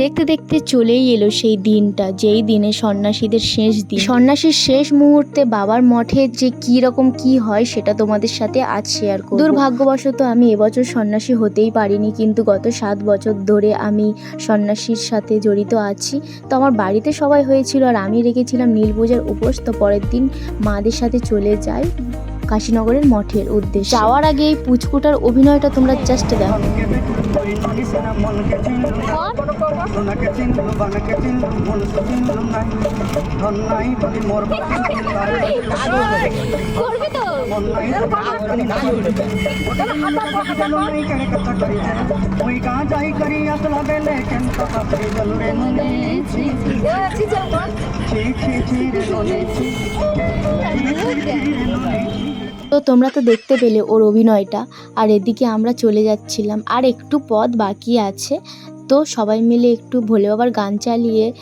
দেখতে দেখতে চলেই এলো সেই দিনটা, যেই দিনে সন্ন্যাসীদের শেষ দিন। সন্ন্যাসীর শেষ মুহূর্তে বাবার মঠে যে কি রকম কি হয় সেটা তোমাদের সাথে আজ শেয়ার করব। দুর্ভাগ্যবশত আমি এবছর সন্ন্যাসী হতেই পারিনি, কিন্তু গত সাত বছর ধরে আমি সন্ন্যাসীর সাথে জড়িত আছি। তো আমার বাড়িতে সবাই হয়েছিল আর আমি রেখেছিলাম নীল পূজার উপোস, তো পরের দিন মাদের সাথে চলে যাই। কাশীনগরের মঠের উদ্দেশ্যে। যাওয়ার আগে এই পুচকুটার অভিনয়টা তোমরা জাস্ট দেখো। করবি তো তো তোমরা তো দেখতে পেলে ওর অভিনয়টা। আর এদিকে আমরা চলে যাচ্ছিলাম। আর একটু পথ বাকি আছে। তো সবাই মিলে একটু ভোলে বাবার গান চালিয়ে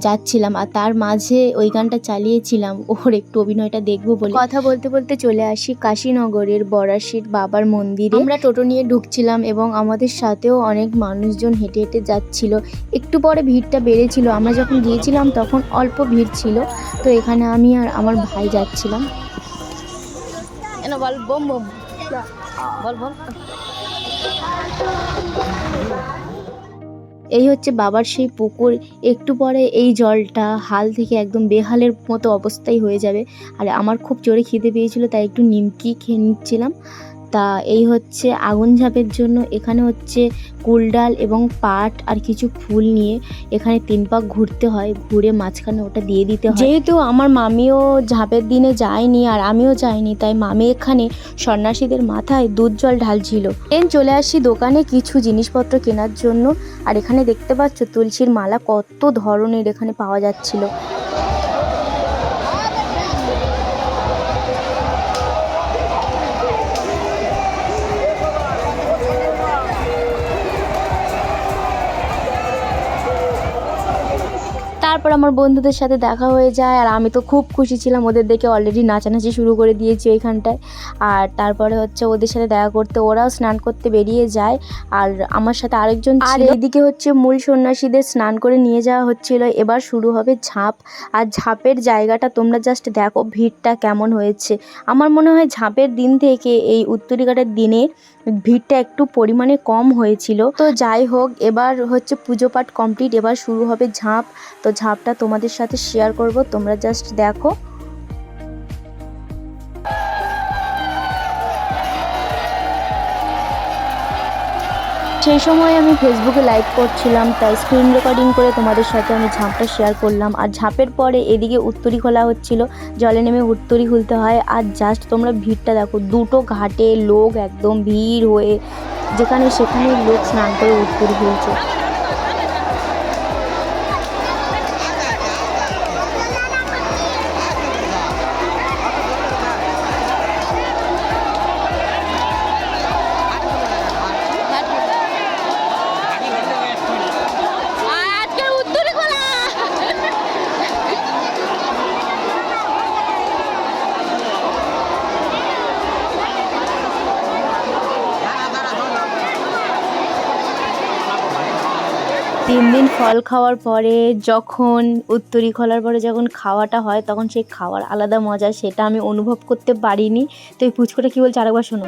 যাচ্ছিলাম। আর তার মাঝে ওই গানটা চালিয়েছিলাম। ওর একটু অভিনয়টা দেখব বলে। কথা বলতে বলতে চলে আসি কাশীনগরের বরাশির বাবার মন্দিরে। আমরা টোটো নিয়ে ঢুকছিলাম এবং আমাদের সাথেও অনেক মানুষজন হেঁটে হেঁটে যাচ্ছিল। একটু পরে ভিড়টা বেড়েছিল। আমরা যখন গিয়েছিলাম তখন অল্প ভিড় ছিল। তো এখানে আমি আর আমার ভাই যাচ্ছিলাম। এনো বল? Bomb bomb. বল বল। এই হচ্ছে বাবার সেই পুকুর। একটু পরে এই জলটা হাল থেকে একদম বেহালের মতো অবস্থায় হয়ে যাবে। আর আমার খুব জোরে খিদে পেয়েছিল, তাই একটু নিমকি খেয়ে নিচ্ছিলাম। তা এই হচ্ছে আগুন ঝাঁপের জন্য। এখানে হচ্ছে কুলডাল এবং পাট আর কিছু ফুল নিয়ে এখানে তিন পাক ঘুরতে হয়, ঘুরে মাঝখানে ওটা দিয়ে দিতে হয়। যেহেতু আমার মামিও ঝাঁপের দিনে যায়নি আর আমিও যাইনি, তাই মামি এখানে সন্ন্যাসীদের মাথায় দুধ জল ঢালছিল। এন চলে আসি দোকানে কিছু জিনিসপত্র কেনার জন্য। আর এখানে দেখতে পাচ্ছ তুলসীর মালা কত ধরনের এখানে পাওয়া যাচ্ছিল। তারপর আমার বন্ধুদের সাথে দেখা হয়ে যায় আর আমি তো খুব খুশি ছিলাম। ওদের দেখে অলরেডি নাচানাচি শুরু করে দিয়েছি ওইখানটায়। আর তারপরে হচ্ছে ওদের সাথে দেখা করতে ওরাও স্নান করতে বেরিয়ে যায়। আর আমার সাথে আরেকজন আর এদিকে হচ্ছে মূল সন্ন্যাসীদের স্নান করে নিয়ে যাওয়া হচ্ছিল। এবার শুরু হবে ঝাঁপ। আর ঝাঁপের জায়গাটা তোমরা জাস্ট দেখো ভিড়টা কেমন হয়েছে। আমার মনে হয় ঝাঁপের দিন থেকে এই উত্তরিকাটার দিনে ভিড়টা একটু পরিমাণে কম হয়েছিল। তো যাই হোক এবার হচ্ছে পুজো পাঠ কমপ্লিট এবার শুরু হবে ঝাঁপ। তো ঝাঁপটা তোমাদের সাথে শেয়ার করব। তোমরা জাস্ট দেখো। সেই সময় আমি ফেসবুকে লাইভ করছিলাম, তাই স্ক্রিন রেকর্ডিং করে তোমাদের সাথে আমি ঝাঁপটা শেয়ার করলাম। আর ঝাঁপের পরে এদিকে উত্তরি খোলা হচ্ছিল, জলে নেমে উত্তরি খুলতে হয়। আর জাস্ট তোমরা ভিড়টা দেখো, দুটো ঘাটে লোক একদম ভিড় হয়ে, যেখানে সেখানে লোক স্নান করে উত্তরি খুলছে। তিন দিন ফল খাওয়ার পরে যখন উত্তরি খোলার পরে যখন খাওয়াটা হয় তখন সেই খাওয়ার আলাদা মজা সেটা আমি অনুভব করতে পারিনি তো এই পুচকোটা কি বলছে আরেকবার শোনো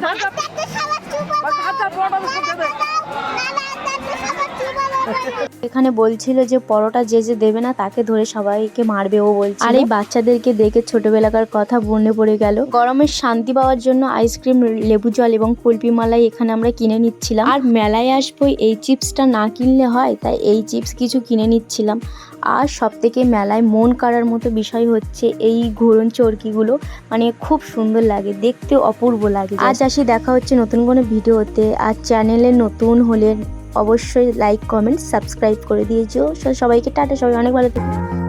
এখানে বলছিল যে পরোটা যে যে দেবে না, তাকে ধরে সবাইকে মারবে, ও বলছে আর এই বাচ্চাদেরকে দেখে ছোটবেলাকার কথা মনে পড়ে গেল। গরমের শান্তি পাওয়ার জন্য আইসক্রিম, লেবু জল এবং কুলপি মালাই এখানে আমরা কিনে নিচ্ছিলাম। আর মেলায় আসব, এই চিপসটা না কিনলে হয়, তাই এই চিপস কিছু কিনে নিচ্ছিলাম। আর সব থেকে মেলায় মন কাড়ার মতো বিষয় হচ্ছে এই ঘোরন চরকিগুলো। মানে খুব সুন্দর লাগে, দেখতে অপূর্ব লাগে। আজ আসি, দেখা হচ্ছে নতুন কোনো ভিডিওতে। আর চ্যানেলে নতুন হলে অবশ্যই লাইক কমেন্ট সাবস্ক্রাইব করে দিয়েছ সবাইকে টাটা সবাই অনেক ভালো থেকো।